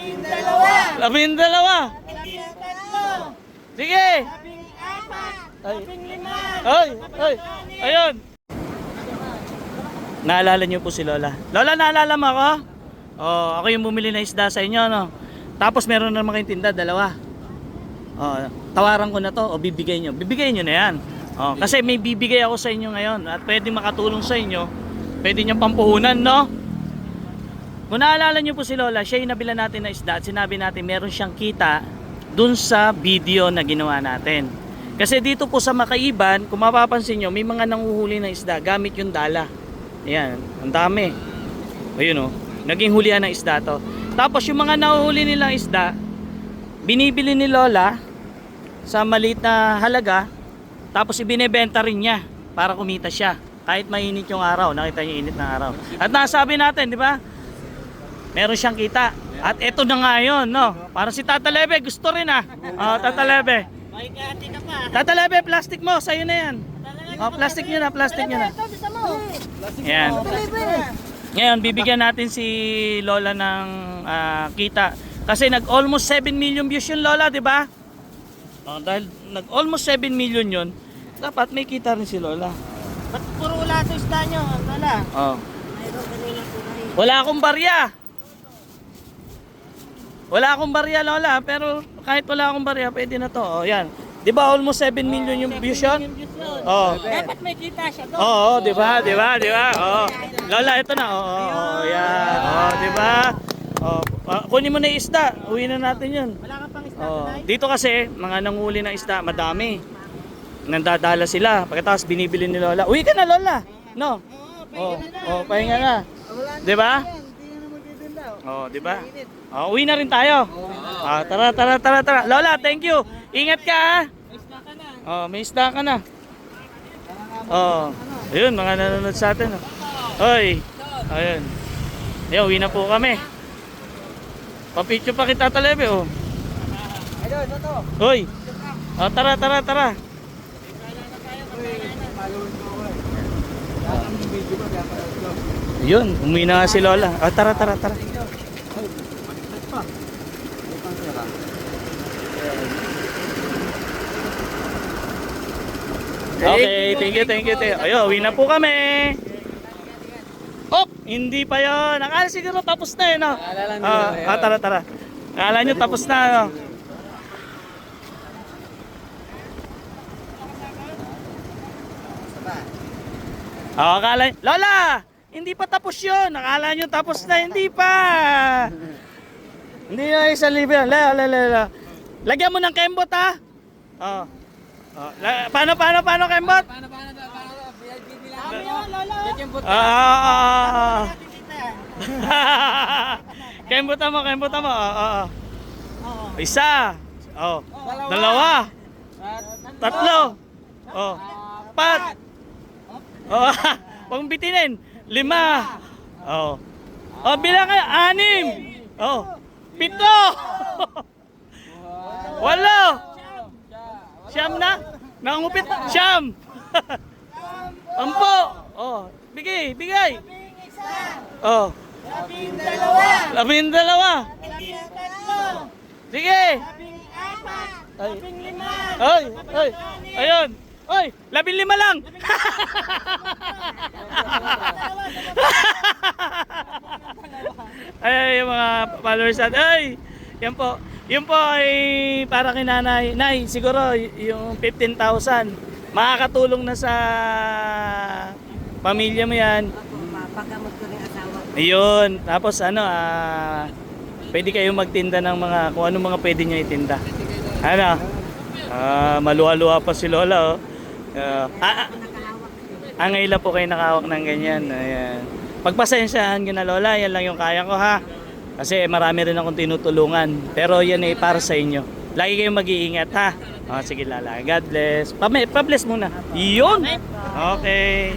Labing dalawa. Labing dalawa. Labing tatlo. Sige. Labing apat. Labing lima. Ay, ay, ayun. Naalala niyo po si Lola. Lola, naalala mo ako? Oh, ako yung bumili ng isda sa inyo, no? Tapos meron na naman kayong tinda, dalawa. Oh, tawaran ko na to o bibigay niyo. Bibigay niyo na yan. Oh, kasi may bibigay ako sa inyo ngayon at pwede makatulong sa inyo. Pwede niyong pampuhunan, no? Kung naalala niyo po si Lola, siya yung nabila natin na isda at sinabi natin meron siyang kita dun sa video na ginawa natin. Kasi dito po sa Makaiban, kung mapapansin nyo, may mga nanguhuli ng isda gamit yung dala. Ayan, ang dami. Ayun oh, naging hulihan ng isda to. Tapos yung mga nahuhuli nilang isda, binibili ni Lola sa maliit na halaga, tapos ibinebenta rin niya para kumita siya. Kahit mainit yung araw, nakita niyo init ng araw. At nasabi natin, di ba? Meron siyang kita. At eto na nga yun, no? Para si Tata Lebe, gusto rin ah. Oh, Tata Lebe. May kati ka pa. Tata Lebe, plastic mo, sa'yo na yan. Oh, plastic nyo na, plastic nyo na. Mo. Yan. Ngayon, bibigyan natin si Lola ng ah, kita. Kasi nag almost 7 million views yung Lola, di ba? Oh, dahil nag almost 7 million yun, dapat may kita rin si Lola. Ba't puro wala ito isda nyo, Lola? Oh. Wala akong barya. Wala akong barya, Lola. Pero kahit wala akong barya, pwede na to. Oh, yan. Di ba almost 7 million yung views yun? Oh. Dapat may kita siya doon. Oo, oh, di ba? Di ba? Di ba? Oo. Lola, ito na. Oo, oh, oh, yan. Oh, di ba? Oh, ah, kunin mo na yung isda. Uwi na natin 'yun. Wala ka pang isda Oh, dito kasi mga nanguli ng isda, madami. Nandadala sila. Pagkatapos binibili ni Lola. Uwi ka na, Lola. No. Oh, oh, pahinga na. Di ba? Oh, di ba? Oh, uwi na rin tayo. Ah, tara, tara, tara, tara. Lola, thank you. Ingat ka ha. Oh, may isda ka na. Oh. Ayun, mga nanonood sa atin. Oh. Hoy. Ayun. Ayun, uwi na po kami. Papicture pa kita talebe, oh. Ayun, ito. Hoy. Oh, tara, tara, tara. Yun, umuwi na nga si Lola. Oh, tara, tara, tara. Okay, thank you, thank you. Thank you. Ayun, uwi na po kami. Oh, hindi pa yon. Akala siguro tapos na eh, no? Ah, ah, tara, tara. Akala nyo tapos na, no? Oh, akala Lola! Hindi pa tapos yun. Akala nyo tapos na. Hindi pa. Hindi na isang libre. yan. La, la, la, la. Lagyan mo ng kembot, ha? Oh. oh. La, paano, paano, paano kembot? Sabi nyo, Lola. Ah, ah, ah, ah. Kita. kembot mo, kembot mo. Ah, ah, ah. Oo. Isa. Oh. Dalawa. Tatlo. Oh. Pat. Oh. Mong bitinin. Lima. Oh. Oh, bilang kayo. Anim. Oh. Pito. Walo. Siyam na. Nangupit. Siyam. Ampo. Oh. Bigay, bigay. Labing isa. Oh. Labing dalawa. Labing dalawa. Labing tatlo. Sige. Labing apat. Labing lima. Ay, ay, ayun. Ay, labing lima lang. ay, ay, yung mga followers natin. Ay, yan po. Yun po ay para kay nanay. Nay, siguro yung 15,000. Makakatulong na sa pamilya mo yan. Mapagamot ko rin asawa. Ayun. Tapos ano, ah, pwede kayong magtinda ng mga, kung ano mga pwede nyo itinda. Ano? Ah, maluwa-luwa pa si Lola, oh. Ah, ah, ah, ngayon lang po kayo nakahawak ng ganyan. Ayan. Pagpasensyahan nyo na Lola, yan lang yung kaya ko ha. Kasi marami rin akong tinutulungan. Pero yan ay para sa inyo. Lagi kayong mag-iingat ha. Oh, sige Lala. God bless. Pa- pa-bless muna. Yun! Okay.